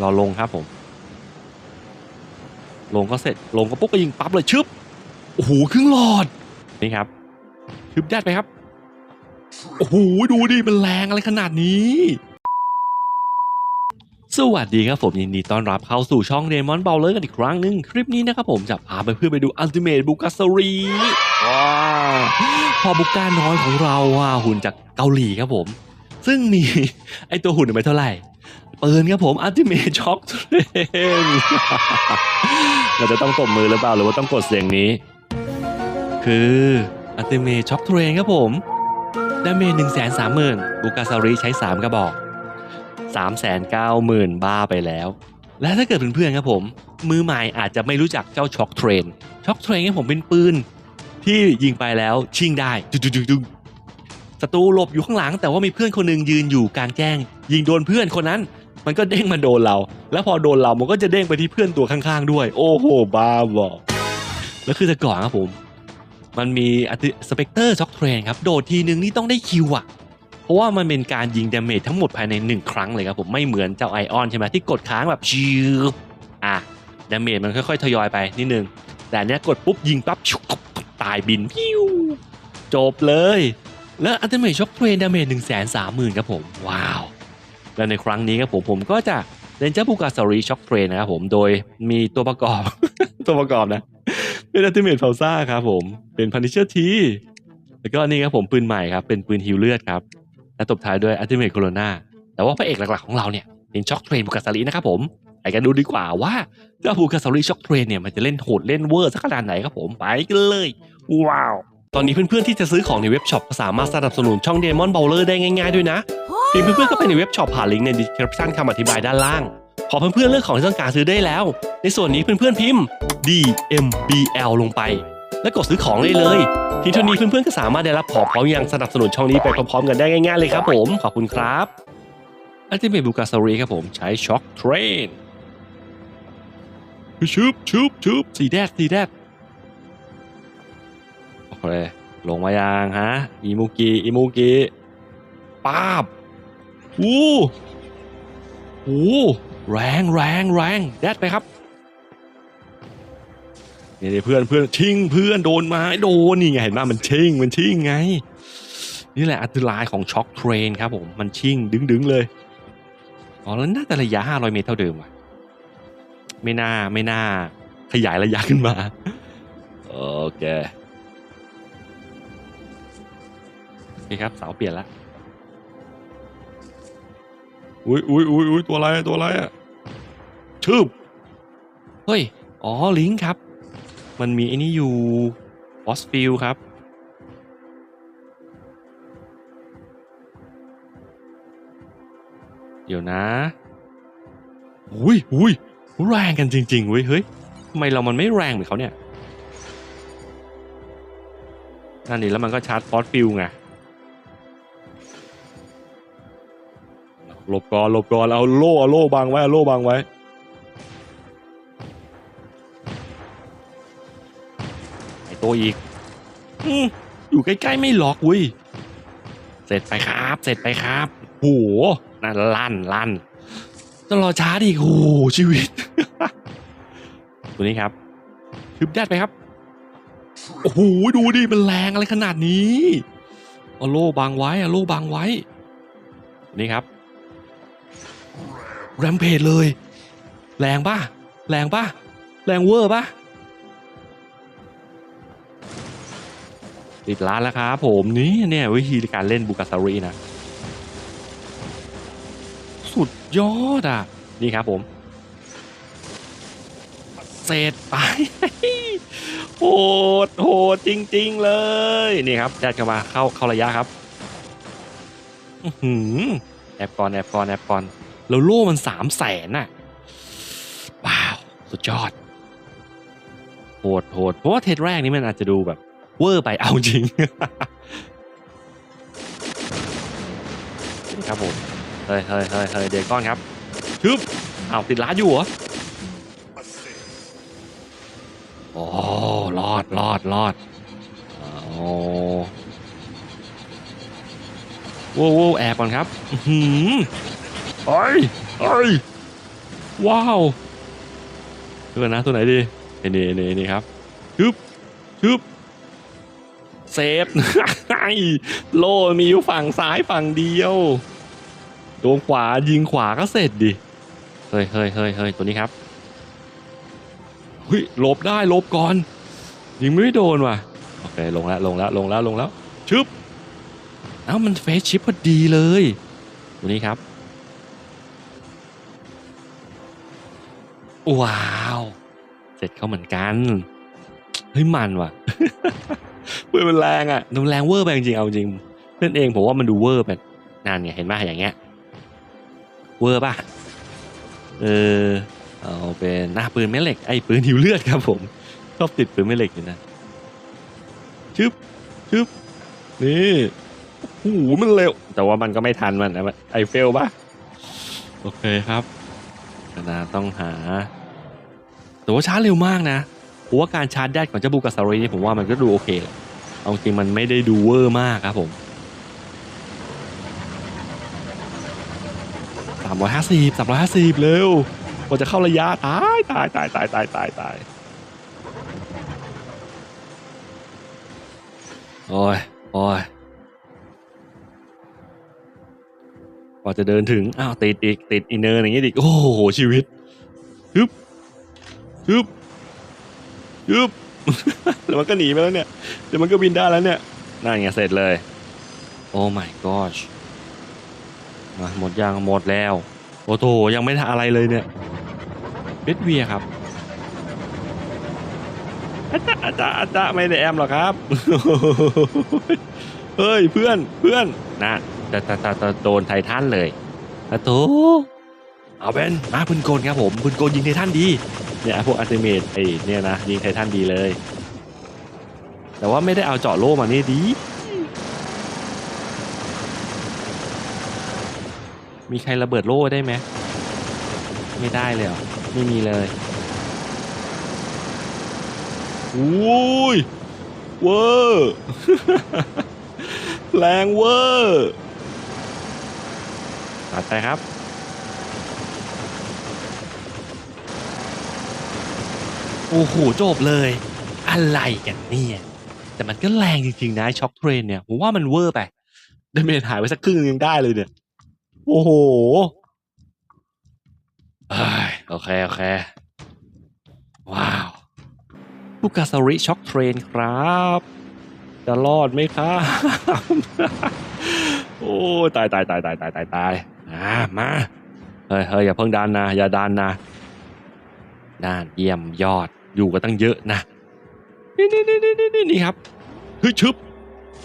รอลงครับผม ลงก็เสร็จลงก็ปุ๊บก็ยิงปั๊บเลยชึบโอ้โหครึ่งหลอดนี่ครับชึบแดดไปครับโอ้โหดูดิมันแรงอะไรขนาดนี้ สวัสดีครับผมยินดีต้อนรับเข้าสู่ช่องเดมอนเบลเลอร์กันอีกครั้งหนึ่งคลิปนี้นะครับผมจะพาไปเพื่อไปดูอัลติเม e บุก a สรีว้าวพอบุกก้าน้อยของเราอะหุ่นจากเกาหลีครับผม ซึ่งมีไอตัวหุ่นไม่เท่าไหร่ ปืนครับผมอัลติเมช็อคเทรนเราจะต้องตบมือหรือเปล่าหรือว่าต้องกดเสียงนี้ คืออัลติเมช็อคเทรนครับผมดาเมจหนึ่งแสนสามหมื่นบุกาซาริใช้สามกระบอก3 9 0 0 0 0บ้าไปแล้ว และถ้าเกิดเพื่อนๆครับผม มือใหม่อาจจะไม่รู้จักเจ้าช็อคเทรนช็อคเทรนครับผมเป็นปืนที่ยิงไปแล้วชิงได้ดึงดึง ศัตรูหลบอยู่ข้างหลัง แต่ว่ามีเพื่อนคนหนึงยืนอยู่กลางแจ้ง ยิงโดนเพื่อนคนนั้น มันก็เด้งมาโดนเรา แล้วพอโดนเรามันก็จะเด้งไปที่เพื่อนตัวข้างๆด้วย โอ้โหบ้าบอแล้วคือแต่ก่อนครับผม มันมีสเปกเตอร์ช็อคเทรนครับโดดทีนึงนี่ต้องได้คิวอะเพราะว่ามันเป็นการยิงดาเมจทั้งหมดภายใน 1 ครั้งเลยครับผมไม่เหมือนเจ้าไอออนใช่ไหมที่กดค้างแบบชิวอะดาเมจมันค่อยๆทยอยไปนิดนึงแต่เนี้ยกดปุ๊บยิงปั๊บชุบตายบินพิวจบเลย แล้วอัลติเมทช็อคเทรนดาเมจหนึ่งแสนสามหมื่นครับผม ว้าว แล้วในครั้งนี้ครับผมผมก็จะเล่นเจ้าบูกาซารีช็อคเทรนนะครับผมโดยมีตัวประกอบ ตัวประกอบนะ เป็นอัลติเมทเฟลซ่าครับผมเป็นพันธิเชอร์ทีแล้วก็นี่ครับผมปืนใหม่ครับเป็นปืนฮิวเลือดครับและตบท้ายด้วยอัลติเมทโคโรนาแต่ว่าพระเอกหลักๆของเราเนี่ยเป็นช็อคเทรนบุกาซารีนะครับผมไปกันดูดีกว่าว่าเจ้าบุกาซารีช็อคเทรนเนี่ยมันจะเล่นโหดเล่นเวอร์สักขนาดไหนครับผมไปกันเลย ว้าว ตอนนี้เพื่อนๆที่จะซื้อของในเว็บช็อปก็สามารถสนับสนุนช่องเดมอนเบลเลอร์ได้ง่ายๆด้วยนะเพียงเพื่อนๆก็ไปในเว็บช็อปผ่านลิงก์ใน description คำอธิบายด้านล่าง พอเพื่อนๆเลือกของที่ต้องการซื้อได้แล้ว ในส่วนนี้เพื่อนๆพิมพ์ DMBL ลงไป แล้วกดซื้อของได้เลยทีเท่านี้เพื่อนๆก็สามารถได้รับของพร้อมยังสนับสนุนช่องนี้ไปพร้อมๆกันได้ง่ายๆเลยครับผมขอบคุณครับอัลติเมทบูกาซารีครับผมใช้ช็อคเทรนชุบชุบชุบสีแดดสีแดด ลงมายังฮะอิมูกิอิมูกิป้าบอู้หูแรงแรงแรงแดดไปครับนี่เพื่อนเพื่อนชิงเพื่อนโดนไม้โดนนี่ไงเห็นไหมมันชิงมันชิงไง นี่แหละอันตรายของช็อคเทรนครับผมมันชิงดึงดึงๆเลยอ๋อแล้วน่าจะระยะ500 เมตรเท่าเดิมว่ะไม่น่าไม่น่าขยายระยะขึ้นมาโอเค โอเครับเสาเปลี่ยนละอุ้ยอุ้ยอุ้ยอุ้ยตัวอะไรตัวอะไรอะชืบเฮ้ย อ๋อลิงครับ มันมีไอ้นี่อยู่บอสฟิลครับ เดี๋ยวนะอุ้ยอุ้ยแรงกันจริงๆเว้ยเฮ้ยทำไมเรามันไม่แรงเหมือนเขาเนี่ยนั่นนี่แล้วมันก็ชาร์จฟอสฟิลไง หลบก่อนหลบก่อนเอาโล่เอาโล่บังไว้เอาโล่บังไว้ ไอตัวอีกอยู่ใกล้ๆไม่ล็อกเว้ยเสร็จไปครับ เสร็จไปครับโหนั่นลั่นลั่นต้องรอช้าดิโอ้ชีวิต ตัวนี้ครับทึบแดดไปครับโอ้โหดูดิมันแรงอะไรขนาดนี้เอาโล่บังไว้เอาโล่บังไว้นี่ครับ แรมเพจเลย แรงป่ะ แรงป่ะ แรงเวอร์ป่ะติดร้านแล้วครับผมนี่เนี่ยวิธีการเล่นบูกาซารีนะ สุดยอดอะ นี่ครับผม เสร็จไปโหดโหดจริง ๆ เลย นี่ครับแดดเข้ามาเข้าเข้าระยะครับอือหือแอบก่อนแอบก่อนแอบก่อน แล้วโล่มันสามแสนน่ะ ว้าว สุดยอด โหดโหดเพราะว่าเทสแรกนี้มันอาจจะดูแบบ เวอร์ไปเอาจริงครับผม เฮ้ยเฮ้ยเฮ้ยเฮ้ยเดก้อนครับชึบอ้าวติดร้านอยู่เหรอโอ้รอดรอดรอดโอ้ว้วโว้วแอบก่อนครับ อื อหืมเฮ้ยเฮ้ยว้าวเดี๋ยวก่อนนะตัวไหนดีไอ้นี่นี่นี่ครับชึบชึบเซฟโล่มีอยู่ฝั่งซ้ายฝั่งเดียวโดนขวายิงขวาก็เสร็จดิ เฮ้ยเฮ้ยเฮ้ยเฮ้ยตัวนี้ครับเฮ้ยหลบได้หลบก่อน ยิงไม่โดนว่ะ โอเคลงแล้วลงแล้วลงแล้วลงแล้วชึบเอ้ามันเฟสชิปพอดีเลย ตัวนี้ครับ ว้าว เสร็จเขาเหมือนกัน เฮ้ยมันว่ะเพื่อนมันแรงอะดูแรงเวอร์ไปจริงๆเอาจริง เพื่อนเองผมว่ามันดูเวอร์ไปนั่นไงเห็นไหมอย่างเงี้ย เวอร์ป่ะ เออ เอาเป็นหน้าปืนแม่เหล็กไอ้ปืนหิวเลือดครับผมชอบติดปืนแม่เหล็กอยู่นะชึบชึบนี่โอ้โหมันเร็ว แต่ว่ามันก็ไม่ทันมันนะมันไอเฟลป่ะ โอเคครับ นะต้องหาแต่ว่าชาร์จเร็วมากนะผมว่าการชาร์จแดดของเจ้าบูกาซารีนี่ผมว่ามันก็ดูโอเคแหละเอาจริงมันไม่ได้ดูเวอร์มากครับผมสามร้อยห้าสิบสามร้อยห้าสิบเร็วกว่าจะเข้าระยะตายตายตายตายตายตายตายโอ้ยโอ้ย กว่าจะเดินถึงอ้าวติดอีกติดอินเนอร์อย่างเงี้ยอีกโอ้โหชีวิตฮึบฮึบฮึบแล้วมันก็หนีไปแล้วเนี่ยเดี๋ยวมันก็บินได้แล้วเนี่ยนั่นไงเสร็จเลย โอ้ my gosh มาหมดยังหมดแล้วโอ้โถยังไม่ทำอะไรเลยเนี่ยเบสเวียครับอาจารย์อาจารย์อาจารย์ไม่ได้แอมหรอกครับ เฮ้ยเพื่อนเพื่อนนะแต่แต่แต่แต่ โดนไททันเลยอะโตเอาเป็นมาปืนกลครับผมปืนกลยิงไททันดีเนี่ยพวกอัลติเมทไอเนี่ยนะยิงไททันดีเลย แต่ว่าไม่ได้เอาเจาะโล่มานี่ดี มีใครระเบิดโล่ได้ไหมไม่ได้เลยเหรอไม่มีเลยอุ้ยเวอร์แรงเวอร์ ตัดไปครับ โอ้โหจบเลย อะไรกันเนี่ย แต่มันก็แรงจริงๆนะช็อคเทรนเนี่ย ผมว่ามันเวอร์ไปดาเมจหายไปสักครึ่งนึงยังได้เลยเนี่ย โอ้โหเอ้ยโอเค โอเค ว้าวบุกาซาริช็อคเทรนครับ จะรอดไหมครับ โอ้ยตายตายตายตายตายตายตาย อ่ามาเฮ้ยเฮ้ยอย่าเพิ่งดันนะ อย่าดันนะน่านเยี่ยมยอดอยู่กันตั้งเยอะนะ นี่นี่นี่นี่นี่นี่ครับเฮ้ยชึบ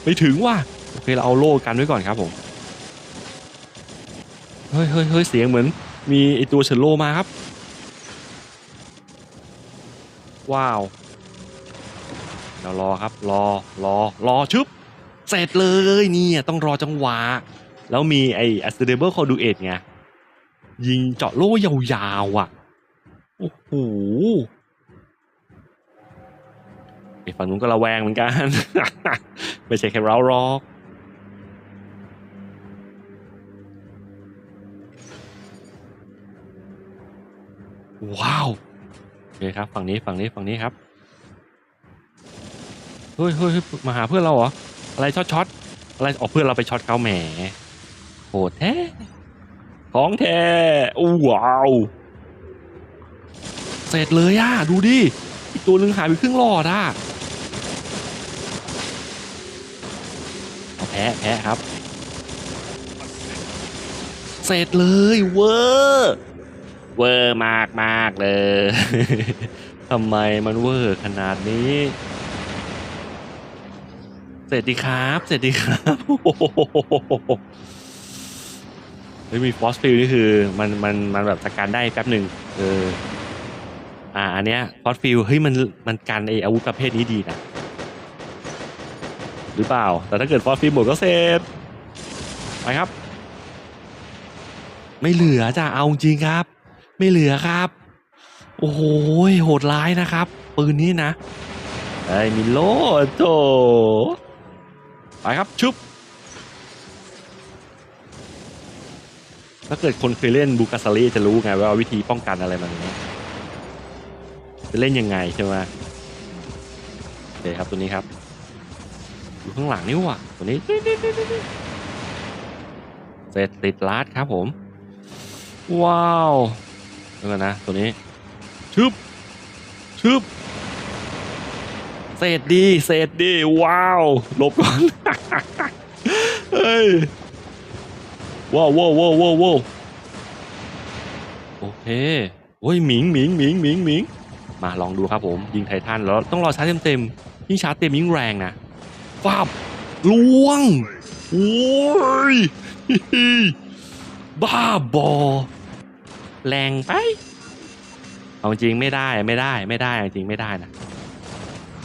ไปถึงว่ะโอเคเราเอาโล่กันไว้ก่อนครับผมเฮ้ยเฮ้ยเฮ้ยเสียงเหมือน มีไอตัวเชลโลมาครับ ว้าวเรารอครับ รอรอรอชึบเสร็จเลยเนี่ยต้องรอจังหวะ แล้วมีไอ้ a s t a b l e Conduit ไงยิงเจาะโล่ยาวๆอะ โอ้โหไอ้ฝั่งนู้นก็ระแวงเหมือนกัน ไม่ใช่แค่เราหรอกว้าวโอเคครับ ฝั่งนี้ฝั่งนี้ฝั่งนี้ครับเฮ้ยเฮ้ยเฮ้ยมาหาเพื่อนเราเหรอ อะไรช็อตช็อตอะไรออกเพื่อนเราไปช็อตเขาแหม โหดแท้ของแท้อู้ว้าวเสร็จเลยอะ ดูดิ อีกตัวหนึ่งหายไปครึ่งหลอดอะแพ้แพ้ครับ เสร็จเลยเวอร์เวอร์มากมากเลยทำไมมันเวอร์ขนาดนี้ เสร็จดีครับ เสร็จดีครับ ไม่มีฟอสฟิลนี่คือมันมันมันแบบสการได้แป๊บหนึ่งเอออ่าอันเนี้ยฟอสฟิลเฮ้ยมันมันกันไออาวุธประเภทนี้ดีนะหรือเปล่า แต่ถ้าเกิดฟอสฟิลหมดก็เสร็จไปครับ ไม่เหลือจ้ะเอาจริงครับ ไม่เหลือครับ โอ้โหโหดร้ายนะครับ ปืนนี้นะไอ้มิโลโถไปครับชุบ ถ้าเกิดคนเคยเล่นบูกาซารีจะรู้ไงว่าวิธีป้องกันอะไรมันอย่าเงี้ยจะเล่นยังไงใช่ไหมโอเคครับตัวนี้ครับอยู่ข้างหลังนี่ว่ะตัวนี้เสร็จติดลาดครับผม ว้าวเดี๋ยวก่นนะตัวนี้ชึบชึบเศษดีเศษดี ว้าวหลบก่อน เฮ้ย ว้าวว้าวว้าวว้าวโอเคโอ้ยหมิงหมิงหมิงหมิงหมิงมาลองดูครับผมยิงไททันแล้วต้องรอชาร์จเต็มๆยิ่งชาร์จเต็มยิ่งแรงนะฟาบล่วงโอ้ยบ้าบอ แรงไปเอาจริงไม่ได้ไม่ได้ไม่ได้จริงไม่ได้นะ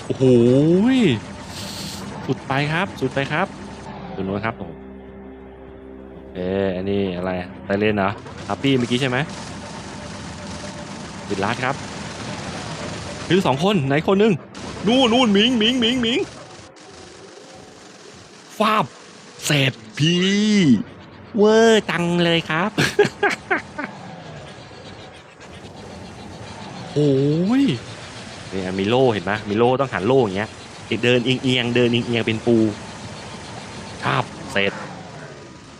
โอ้โหสุดไปครับ สุดไปครับดูโน้นครับผม โอเคอันนี้อะไรไปเล่นเหรอฮัปปี้เมื่อกี้ใช่ไหมปิดลัดครับคือสองคนไหนคนนึงนู่นนู่นหมิงหมิงหมิงหมิงฟาบเสร็จพี่เวอร์จังเลยครับโอ้ยเนี่ยมีโลเห็นไหมมีโลต้องหันโล่อย่างเงี้ยเดินเอียงเอียงเดินเอียงเอียงเป็นปูครับเสร็จ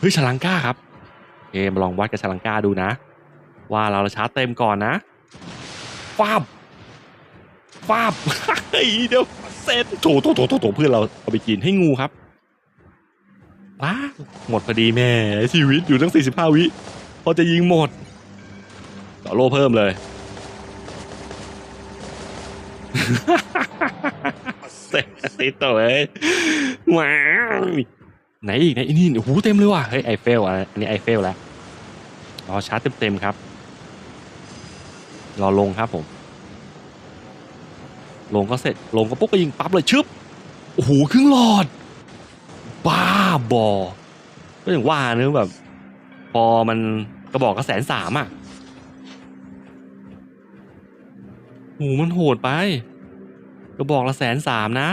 เฮ้ยฉลังก้าครับโอมาลองวัดกับฉลังก้าดูนะ ว่าเราชาร์จเต็มก่อนนะฟาบฟาบเฮ้ยเดี๋ยวเสร็จโถโถโถโถเพื่อนเราเอาไปกินให้งูครับว้าหมดพอดีแม่ชีวิตอยู่ตั้ง 45 วิพอจะยิงหมดต่อโล่เพิ่มเลยเสร็จติดตัวเลยว้าว ไหนอีกไหนนี่โอ้โหเต็มเลยว่ะเฮ้ยไอเฟลอันนี้ไอเฟลแล้วรอชาร์จเต็มๆครับ รอลงครับผม ลงก็เสร็จลงก็ปุ๊บก็ยิงปั๊บเลยชึบโอ้โหครึ่งหลอด บ้าบอ ก็อย่างว่าเนื้อะแบบ พอมันกระบอกก็แสนสามอะโหมันโหดไป กระบอกละแสนสามนะ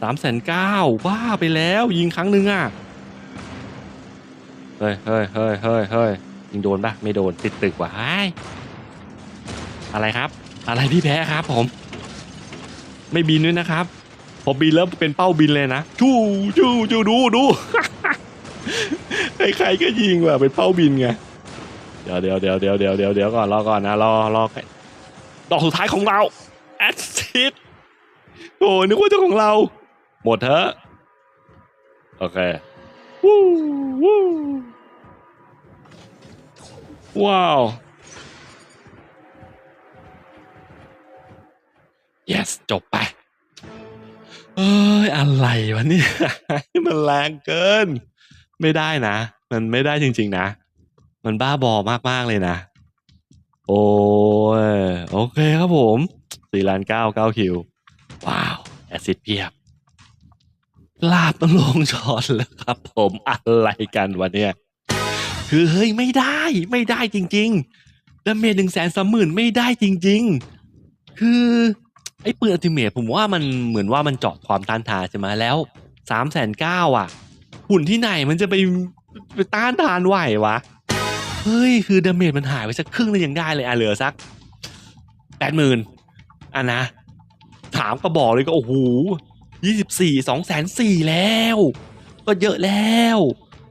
สามแสนเก้าบ้าไปแล้วยิงครั้งหนึ่งอะ เฮ้ยเฮ้ยเฮ้ยเฮ้ยเฮ้ยยิงโดนปะไม่โดนติดตึกว่ะไอ้ยอะไรครับ อะไรพี่แพ้ครับผม ไม่บินด้วยนะครับพอบินแล้วเป็นเป้าบินเลยนะชูชูชูดูดูใครๆก็ยิงว่ะเป็นเป้าบินไงเดี๋ยวเดี๋ยวเดี๋ยวเดี๋ยวเดี๋ยวเดี๋ยวเดี๋ยวก่อนรอก่อนนะรอรอดอกสุดท้ายของเราแอดซิดโอ้นึกว่าจ้าของเรา หมดเถอะ โอเควู้วู้ว้าว yes จบไป เอ้ย อะไรวะเนี่ย มันแรงเกิน ไม่ได้นะ มันไม่ได้จริง ๆ นะ มันบ้าบอมาก ๆ เลยนะ โอ้ย โอเคครับผมสี่ล้านเก้าเก้าคิว ว้าว แอซิดเพียบ ลาบลงชอตแล้วครับ ผมอะไรกันวะเนี่ยคือเฮ้ยไม่ได้ไม่ได้จริงๆดาเมจหนึ่งแสนสามหมื่นไม่ได้จริง ๆ คือไอ้ปืนอัลติเมทผมว่ามันเหมือนว่ามันเจาะความต้านทานใช่ไหมแล้วสามแสนเก้าอะ หุ่นที่ไหนมันจะไปไปต้านทานไหววะ เฮ้ย คือดาเมจมันหายไปสักครึ่งเลยยังได้เลยอะเหลือสักแปดหมื่นอะนะ ถามก็บอกเลยก็โอ้โห ยี่สิบสี่สองแสนสี่แล้ว ก็เยอะแล้ว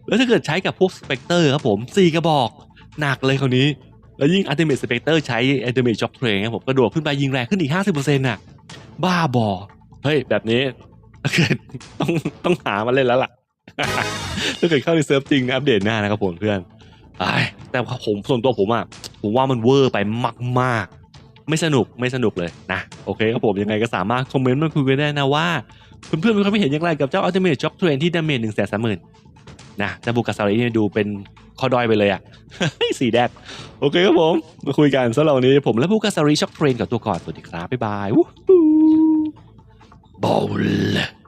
แล้วถ้าเกิดใช้กับพวกสเปกเตอร์ครับผมสี่กระบอก หนักเลยคราวนี้ แล้วยิ่งอัลติเม e สเปกเตอร์ใช้อัลติเม e ช็อคเทรนครับผมกระโดดขึ้นไปยิงแรงขึ้นอีกห้าสิบเปอร์เซ็นต์่ะ บ้าบอ เฮ้ย แบบนี้ถ้าเกิดต้องต้องหามาเล่นแล้วล่ะ ถ้าเกิดเข้าในเซิร์ฟจริงอัปเดตหน้านะครับผมเพื่อนแต่ผมส่วนตัวผมอะผมว่ามันเวอร์ไปมากๆ ไม่สนุกไม่สนุกเลยนะโอเคครับผมยังไงก็สามารถคอมเมนต์มาคุยกันได้นะว่าเพื่อนๆมีความเห็นอย่างไรกับเจ้าอัลติเมทช็อคเทรนที่ดาเมจหนึ่งแสนสามหมื่นนะจ้าบุกกาซาลีเนี่ยดูเป็นข้อด้อยไปเลยอะสีแดงโอเคครับผมมาคุยกันสำหรับวันนี้ผมและบุกกาซาริช็อคเทรนกับตัวก่อนสวัสดีครับบ๊ายบายวู้บอล